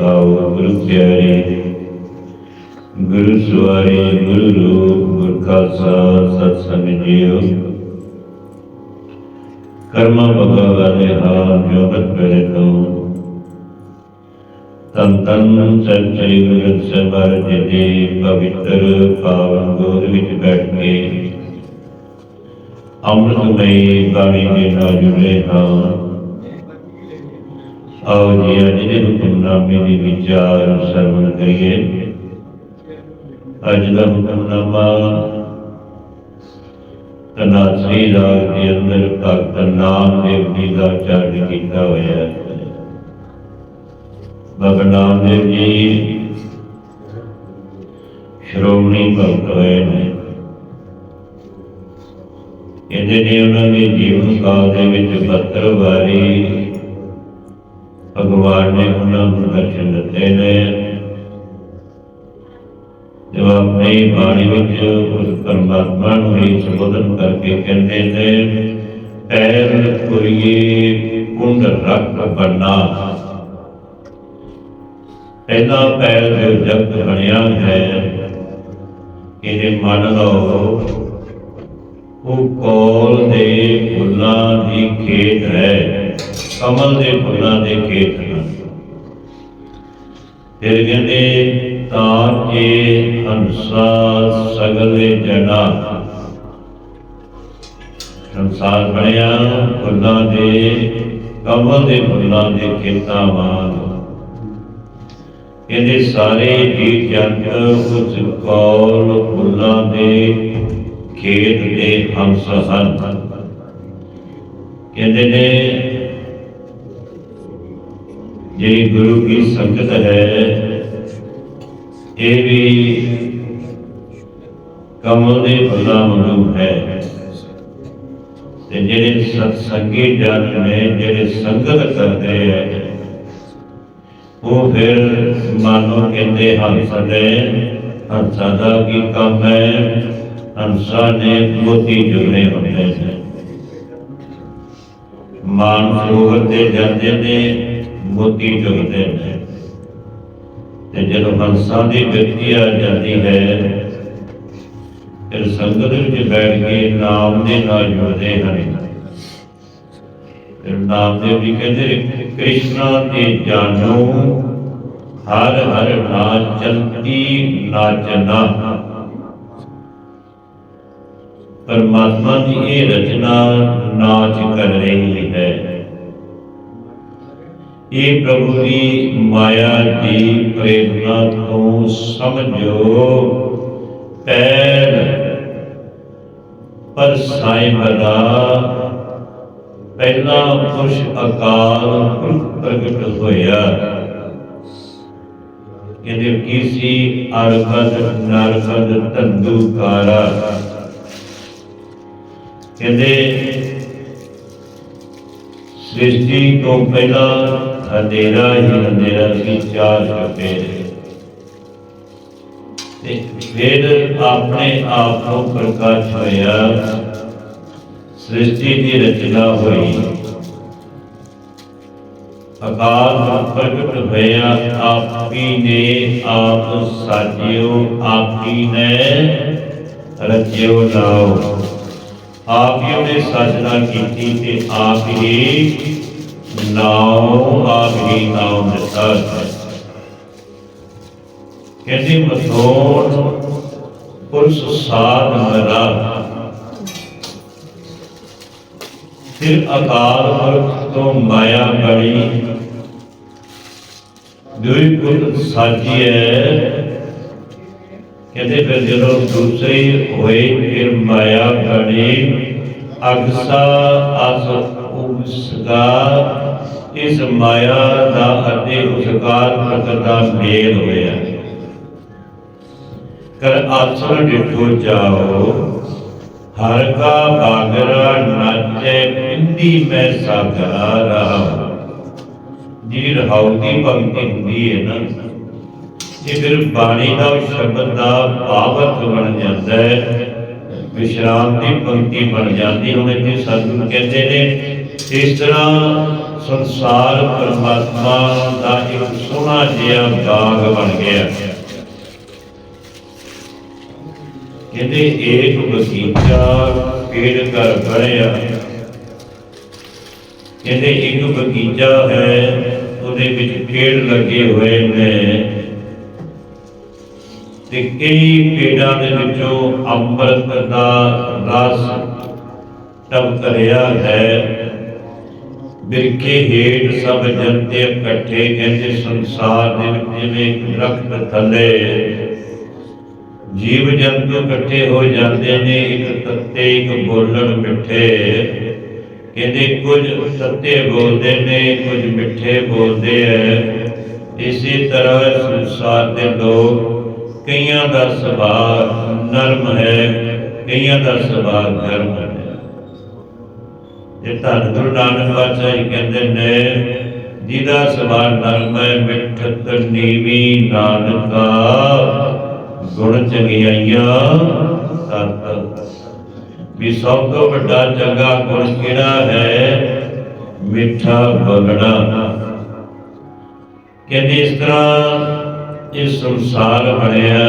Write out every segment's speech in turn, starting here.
ਆਓ ਗੁਰੂ ਪਿਆਰੇ। ਗੁਰੂ ਸਵਾਰੇ, ਗੁਰੂ ਰੂਪ, ਗੁਰ ਖਾਲਸਾ ਸਤ ਸੰਗ ਕਰਮਾ ਬਗਾ ਵਾਲੇ ਹਾਲ ਜੋਗਤ ਪਰੇ ਤੋਂ ਤਨ ਤਨ ਸਤ ਗੁਰੂ ਗ੍ਰੰਥ ਜੀ ਪਵਿੱਤਰ ਪਾਵਨ ਗੋਦ ਵਿੱਚ ਬੈਠ ਕੇ ਅੰਮ੍ਰਿਤਮਈ ਬਾਣੀ ਦੇ ਨਾਲ ਜੁੜੇ ਹਾਂ। ਆਓ ਜੀ, ਅੱਜ ਦੇ ਹੁਕਮਨਾਮੇ ਦੇ ਵਿਚਾਰ ਸਰਵਣ ਕਰੀਏ। ਅੱਜ ਦਾ ਹੁਕਮਨਾਮਾ ਤਨਾਸਰੀ ਰਾਗ ਦੇ ਅੰਦਰ ਭਗਤ ਨਾਮਦੇਵ ਜੀ ਦਾ ਉਚਾਰਨ ਕੀਤਾ ਹੋਇਆ ਹੈ। ਬਾਬਾ ਨਾਮਦੇਵ ਜੀ ਸ਼੍ਰੋਮਣੀ ਭਗਤ ਹੋਏ ਨੇ। ਇਹਦੇ ਨੇ ਉਹਨਾਂ ਦੇ ਜੀਵਨ ਕਾਲ ਦੇ ਵਿੱਚ 72 ਵਾਰੀ ਭਗਵਾਨ ਨੇ ਉਹਨਾਂ ਨੂੰ ਦਰਸ਼ਨ ਦਿੱਤੇ ਨੇ ਜੋ ਆਪਣੀ ਬਾਣੀ ਵਿੱਚ ਉਸ ਪਰਮਾਤਮਾ ਨੂੰ ਹੀ ਸੰਬੋਧਨ ਕਰਕੇ ਕਹਿੰਦੇ ਨੇ ਪੈਰ ਪੁਰੀਏ ਕੁੰਡ ਰੱਖ ਬਣਾ ਪਹਿਲਾ ਪੈਰ ਜੋ ਜਗਤ ਬਣਿਆ ਹੈ ਇਹਨੇ ਮੰਨ ਲਓ ਉਹ ਕੋਲ ਦੇ ਫੁੱਲਾਂ ਦੀ ਖੇਤ ਹੈ ਕਮਲ ਦੇ ਫੁੱਲਾਂ ਦੇ ਖੇਤ ਹਨ। ਫਿਰ ਕਹਿੰਦੇ ਤਾਂ ਕੇ ਹੰਸਾ ਸਗਲੇ ਜਨਾ ਸੰਸਾਰ ਬਣਿਆ ਫੁੱਲਾਂ ਦੇ, ਕਮਲ ਦੇ ਫੁੱਲਾਂ ਦੇ ਖੇਤਾਂ ਵਾਂਗ। ਇਹਦੇ ਸਾਰੇ ਜੀ ਜੰਤ ਉਸ ਕੋਲ ਫੁੱਲਾਂ ਦੇ ਖੇਤ ਦੇ ਹੰਸ ਹਨ ਕਹਿੰਦੇ ਨੇ ਜਿਹੜੀ ਗੁਰੂ ਕੀ ਸੰਗਤ ਹੈ ਇਹ ਵੀ ਕਮਲ ਦੇ ਫੁੱਲਾਂ ਵਾਂਗੂ ਹੈ ਤੇ ਜਿਹੜੇ ਸਤਸੰਗੀ ਜਨ ਨੇ ਜਿਹੜੇ ਸੰਗਤ ਕਰਦੇ ਹੈ ਉਹ ਫਿਰ ਮਾਨੋ ਕਹਿੰਦੇ ਹੰਸ ਨੇ ਹੰਸਾਂ ਦਾ ਕੀ ਕੰਮ ਹੈ ਹੰਸਾਂ ਨੇ ਮੋਤੀ ਜੁਗਨੇ ਹੁੰਦੇ ਨੇ ਮਾਨ ਸਰੋਵਰ ਤੇ ਜਾਂਦੇ ਨੇ ਮੋਤੀ ਜੁਗਦੇ ਨੇ। ਤੇ ਜਦੋਂ ਹੰਸਾਂ ਦੀ ਵਿਅਕਤੀ ਆ ਜਾਂਦੀ ਹੈ, ਫਿਰ ਸੰਗਤ ਵਿੱਚ ਬੈਠ ਕੇ ਨਾਮ ਦੇ ਨਾਲ ਜੁੜਦੇ ਹਨ। ਫਿਰ ਨਾਮਦੇਵ ਜੀ ਕਹਿੰਦੇ ਕ੍ਰਿਸ਼ਨਾ ਤੇ ਜਾਨੋ ਹਰ ਹਰ ਨਾਚੰਤੀ ਨਾਚਨਾ ਪਰਮਾਤਮਾ ਦੀ ਇਹ ਰਚਨਾ ਨਾਚ ਕਰ ਰਹੀ ਹੈ। ਇਹ ਪ੍ਰਭੂ ਦੀ ਮਾਇਆ ਦੀ ਪ੍ਰੇਰਣਾ ਤੋਂ ਸਮਝੋ। ਪੈਰ ਪਰ ਸਾਈਂ ਪਹਿਲਾ ਪੁਰਸ਼ ਅਕਾਲ ਪ੍ਰਗਟ ਹੋਇਆ। ਕਹਿੰਦੇ ਕੀ ਸੀ? ਅਰਗਦ ਨਰਗਦ ਤੰਦੂਕਾਰਾ ਕਹਿੰਦੇ ਸ੍ਰਿਸ਼ਟੀ ਤੋਂ ਪਹਿਲਾਂ ਅੰਧੇਰਾ ਹੀ ਅੰਧੇਰਾ ਸੀ ਚਾਰ ਚਪੇਰੇ ਤੇ ਫਿਰ ਆਪਣੇ ਆਪ ਨੂੰ ਪ੍ਰਕਾਸ਼ ਹੋਇਆ ਸ੍ਰਿਸ਼ਟੀ ਦੀ ਰਚਨਾ ਹੋਈ ਅਕਾਲ ਪੁਰਖ ਪ੍ਰਗਟ ਹੋਇਆ ਆਪੀ ਨੇ ਆਪ ਸਾਜਿਓ ਆਪੀ ਨੇ ਰਚਿਓ ਨਾਉ ਆਪ ਹੀ ਉਹਨੇ ਸਾਜਨਾ ਕੀਤੀ ਤੇ ਆਪ ਹੀ ਨਾਉ, ਆਪ ਹੀ ਨਾਉ ਦਿੱਤਾ। ਕਹਿੰਦੇ ਮਥੋੜ ਪੁਰਸ਼ ਸਾਧ ਮਰਾ ਫਿਰ ਅਕਾਲ ਪੁਰਖ ਤੋਂ ਮਾਇਆ ਬੜੀ ਦੁਈ ਪੁਰਖ ਸਾਜੀਐ ਕਹਿੰਦੇ ਫਿਰ ਜਦੋਂ ਦੂਸਰੇ ਹੋਏ ਫਿਰ ਮਾਇਆ ਬਣੀ ਅਗਸਾ ਅਸ ਉਸਗਾ ਇਸ ਮਾਇਆ ਦਾ ਅਤੇ ਉਸਕਾਰ ਪ੍ਰਗਟ ਦਾ ਮੇਲ ਹੋਇਆ। ਕਰ ਆਸਣ ਡਿਠੋ ਜਾਓ, ਹਰ ਕਾ ਬਾਗਰਾ ਨਾਚੇ ਪਿੰਦੀ ਮੈਂ ਸਾਗਰਾ ਰਹਾ। ਜੀ ਰਹਾਉ ਦੀ ਭਗਤੀ ਹੁੰਦੀ ਹੈ ਨਾ। ਇਹ ਫਿਰ ਬਾਣੀ ਦਾ ਉਹ ਸ਼ਬਦ ਦਾ ਭਾਵਤ ਬਣ ਜਾਂਦਾ ਹੈ, ਵਿਸ਼ਰਾਮ ਦੀ ਪੰਕਤੀ ਬਣ ਜਾਂਦੀ ਹੁਣ ਇੱਥੇ ਸਾਨੂੰ ਕਹਿੰਦੇ ਨੇ, ਇਸ ਤਰ੍ਹਾਂ ਸੰਸਾਰ ਪਰਮਾਤਮਾ ਦਾ ਇੱਕ ਸੋਹਣਾ ਜਿਹਾ ਬਾਗ ਬਣ ਗਿਆ ਕਹਿੰਦੇ, ਏਕ ਬਗੀਚਾ ਪੇੜ ਕਰ ਬਣਿਆ ਕਹਿੰਦੇ, ਇੱਕ ਬਗੀਚਾ ਹੈ, ਉਹਦੇ ਵਿੱਚ ਪੇੜ ਲੱਗੇ ਹੋਏ ਨੇ। ਤੇ ਕਈ ਪੇੜਾਂ ਦੇ ਵਿੱਚੋਂ ਅੰਮ੍ਰਿਤ ਦਾ ਰਸ ਟਪ ਹੈ। ਬਿਰਕੇ ਹੇਠ ਸਭ ਜਨਤੇ ਇਕੱਠੇ, ਕਹਿੰਦੇ ਸੰਸਾਰ ਦੇ ਵਿੱਚ ਜਿਵੇਂ ਇੱਕ ਥੱਲੇ। ਜੀਵ ਜੰਤੂ ਇਕੱਠੇ ਹੋ ਜਾਂਦੇ ਨੇ, ਇੱਕ ਤੱਤੇ, ਇੱਕ ਬੋਲਣ ਮਿੱਠੇ। ਕਹਿੰਦੇ ਕੁਝ ਤੱਤੇ ਬੋਲਦੇ ਨੇ, ਕੁਝ ਮਿੱਠੇ ਬੋਲਦੇ ਐ। ਇਸੇ ਤਰ੍ਹਾਂ ਸੰਸਾਰ ਦੇ ਲੋਕ ਕਈਆਂ ਦਾ ਸੁਭਾਅ ਨਰਮ ਹੈ, ਕਈਆਂ ਦਾ ਸੁਭਾਅ ਗਰਮ ਹੈ। ਇਹ ਧੰਨ ਗੁਰੂ ਨਾਨਕ ਪਾਤਸ਼ਾਹ ਕਹਿੰਦੇ ਨੇ, ਜਿਹਦਾ ਸੁਭਾਅ ਨਰਮ ਹੈ ਮਿੱਠਤ ਨੀਵੀ ਨਾਨਕਾ, ਗੁਣ ਚੰਗਿਆਈਆਂ ਸਤ। ਵੀ ਸਭ ਤੋਂ ਵੱਡਾ ਚੰਗਾ ਗੁਣ ਕਿਹੜਾ ਹੈ? ਮਿੱਠਾ ਬਗੜਾ ਕਹਿੰਦੇ ਇਸ ਤਰ੍ਹਾਂ ਇਹ ਸੰਸਾਰ ਬਣਿਆ।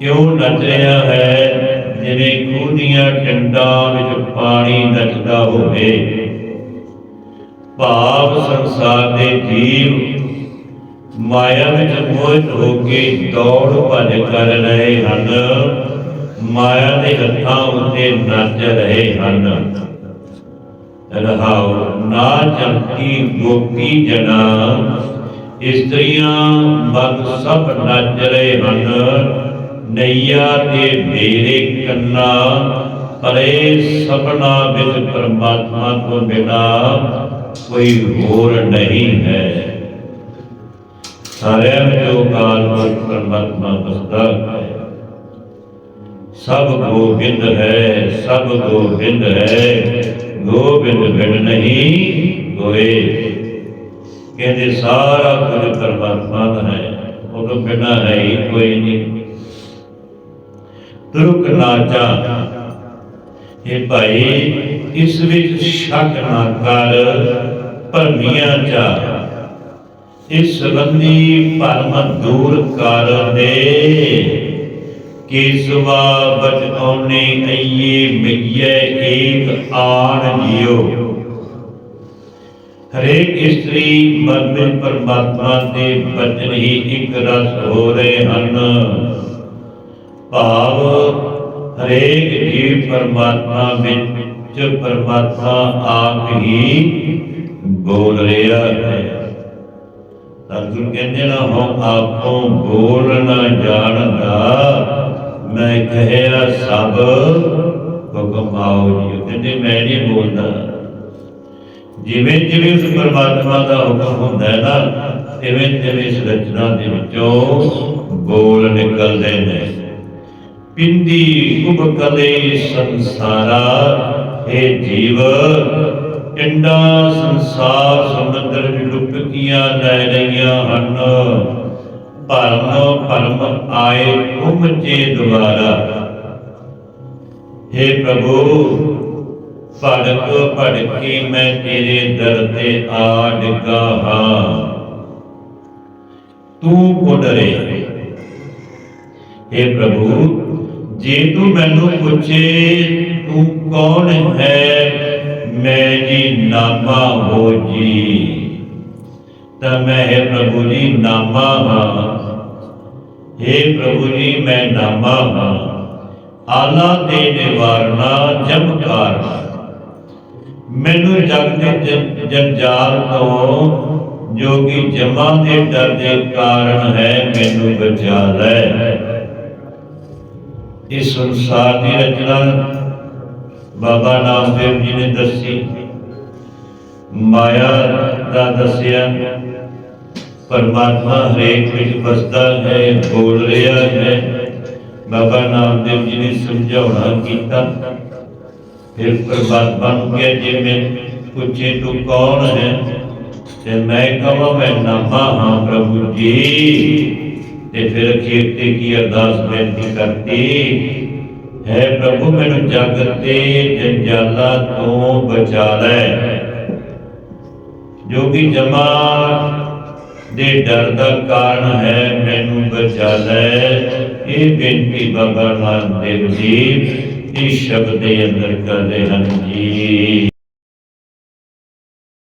ਕਿਉਂ ਨੱਚ ਰਿਹਾ ਹੈ? ਜਿਵੇਂ ਖੂਹ ਦੀਆਂ ਟੰਡਾਂ ਵਿੱਚ ਪਾਣੀ ਨੱਚਦਾ ਹੋਵੇ। ਭਾਵ ਸੰਸਾਰ ਦੇ ਜੀਵ ਮਾਇਆ ਵਿੱਚ ਮੋਹਿਤ ਹੋ ਕੇ ਦੌੜ ਭੱਜ ਕਰ ਰਹੇ ਹਨ। ਮਾਇਆ ਦੇ ਹੱਥਾਂ ਉੱਤੇ ਨੱਚ ਰਹੇ ਹਨ। ਰਹਾਉ ਨਾ ਚੰਕੀ ਗੋਪੀ ਜਨਾ ਇਸਤਰੀਆਂ ਮਗ ਸਭ ਨੱਚ ਰਹੇ ਹਨ, ਨਈਆ ਤੇ ਡੇਰੇ ਕੰਨਾ ਪਰੇ ਸਪਨਾ ਵਿੱਚ ਪਰਮਾਤਮਾ ਤੋਂ ਬਿਨਾ ਕੋਈ ਹੋਰ ਨਹੀਂ ਹੈ। ਸਾਰਿਆਂ ਜੋ ਕਾਲ ਪੁਰਖ ਪਰਮਾਤਮਾ ਦੱਸਦਾ ਹੈ, ਸਭ ਗੋਬਿੰਦ ਹੈ, ਸਭ ਗੋਬਿੰਦ ਹੈ, ਗੋਬਿੰਦ ਬਿਨ ਨਹੀਂ ਹੋਏ। ਕਹਿੰਦੇ ਸਾਰਾ ਕੁਝ ਪਰਮਾਤਮਾ ਦਾ ਹੈ ਉਹ ਬਿਨਾ ਹੈ ਹੀ ਕੋਈ ਨਹੀਂ। ਤੁਰਕ ਨਾਚਾ ਇਹ ਭਾਈ, ਇਸ ਵਿੱਚ ਸ਼ੱਕ ਨਾ ਕਰ, ਭਰਮੀਆਂ ਚਾ ਇਸ ਸੰਬੰਧੀ ਭਰਮ ਦੂਰ ਕਰ ਦੇ। ਕੇਸਵਾ ਬਚਾਉਨੇ ਅਈਏ ਮਿਗਿਏ ਏਕ ਆਣ ਜਿਓ ਹਰੇਕ ਇਸਤਰੀ ਮਨ ਵਿੱਚ ਪਰਮਾਤਮਾ ਦੇ ਬਚਨ ਹੀ ਇੱਕ ਰਸ ਹੋ ਰਹੇ ਹਨ। ਭਾਵ ਹਰੇਕ ਜੀਵ ਪਰਮਾਤਮਾ ਵਿੱਚ ਪਰਮਾਤਮਾ ਆਪ ਹੀ ਬੋਲ ਰਿਹਾ ਹੈ। ਅਰਜੁਨ ਕਹਿੰਦੇ ਨਾ ਹੋ ਆਪੋਂ ਬੋਲਣਾ ਜਾਣਦਾ, ਮੈਂ ਕਹਿਆ, ਸਭ ਹੁਕਮ ਆਓ ਜੀ। ਕਹਿੰਦੇ, ਮੈਂ ਨਹੀਂ ਬੋਲਦਾ। ਜਿਵੇਂ ਜਿਵੇਂ ਉਸ ਪਰਮਾਤਮਾ ਦਾ ਹੁਕਮ ਹੁੰਦਾ ਹੈ ਨਾ, ਤਿਵੇਂ ਤਿਵੇਂ ਇਸ ਰਚਨਾ ਦੇ ਵਿੱਚੋਂ ਬੋਲ ਨਿਕਲਦੇ ਨੇ। ਪਿੰਦੀ ਉਬਕਲੇ ਸੰਸਾਰਾ ਇਹ ਜੀਵ ਇੰਡਾ ਸੰਸਾਰ ਸਮੁੰਦਰ ਵਿੱਚ ਲੈ ਰਹੀਆਂ ਹਨ। ਭਰਮ ਭਰਮ ਆਏ ਉਮਜੇ ਦੁਆਰਾ। हे ਪ੍ਰਭੂ ਭੜਕ ਭੜਕੀ ਮੈਂ ਤੇਰੇ ਦਰ ਤੇ ਆ ਡਿੱਗਾ ਹਾਂ ਤੂੰ ਕੋ हे ਪ੍ਰਭੂ, ਜੇ ਤੂੰ ਮੈਨੂੰ ਪੁੱਛੇ, ਤੂੰ ਕੌਣ ਹੈ? ਮੈਂ ਜੀ ਨਾਮਾ ਹੋ ਜੀ। ਤਾਂ ਮੈਂ ਹੈ ਪ੍ਰਭੂ ਜੀ ਨਾਮਾ ਹਾਂ। हे ਪ੍ਰਭੂ ਜੀ, ਮੈਂ ਨਾਮਾ ਹਾਂ। ਆਲਾ ਦੇ ਨਿਵਾਰਨਾ ਜਮਕਾਰ ਮੈਨੂੰ ਜਗ ਦੇ ਜੰ- ਜੰਜਾਲ ਤੋਂ, ਜੋ ਕਿ ਜਮਾ ਦੇ ਡਰ ਦੇ ਕਾਰਨ ਹੈ, ਮੈਨੂੰ ਬਚਾ ਲੈ। ਇਸ ਸੰਸਾਰ ਦੀ ਰਚਨਾ ਬਾਬਾ ਨਾਮਦੇਵ ਜੀ ਨੇ ਦੱਸੀ। ਮਾਇਆ ਦਾ ਦੱਸਿਆ, ਪਰਮਾਤਮਾ ਹਰੇਕ ਵਿੱਚ ਵਸਦਾ ਹੈ, ਬੋਲ ਰਿਹਾ ਹੈ। ਬਾਬਾ ਨਾਮਦੇਵ ਜੀ ਨੇ ਸਮਝਾਉਣਾ ਕੀਤਾ। ਫਿਰ ਪਰਮਾਤਮਾ ਨੂੰ ਕਿਹਾ ਜੇ ਮੈਂ ਪੁੱਛੇ ਤੂੰ ਕੌਣ ਹੈ? ਤੇ ਮੈਂ ਕਹਾਂ, ਮੈਂ ਨਾਮਾ ਹਾਂ ਪ੍ਰਭੂ ਜੀ। ਤੇ ਫਿਰ ਅਖੀਰ ਤੇ ਕੀ ਅਰਦਾਸ ਬੇਨਤੀ ਕਰਤੀ? ਹੈ ਪ੍ਰਭੂ, ਮੈਨੂੰ ਜਗ ਤੇ ਜੰਜਾਲਾਂ ਤੋਂ ਬਚਾ ਲੈ। ਜੋ ਕਿ ਜਮਾ ਦੇ ਡਰ ਦਾ ਕਾਰਨ ਹੈ, ਮੈਨੂੰ ਬਚਾ ਲੈ। ਇਹ ਬੇਨਤੀ ਬਾਬਾ ਨਾਨਕ ਦੇਵ ਜੀ। ਇਸ ਸ਼ਬਦ ਦੇ ਅੰਦਰ ਕਰਦੇ ਹਨ ਜੀ।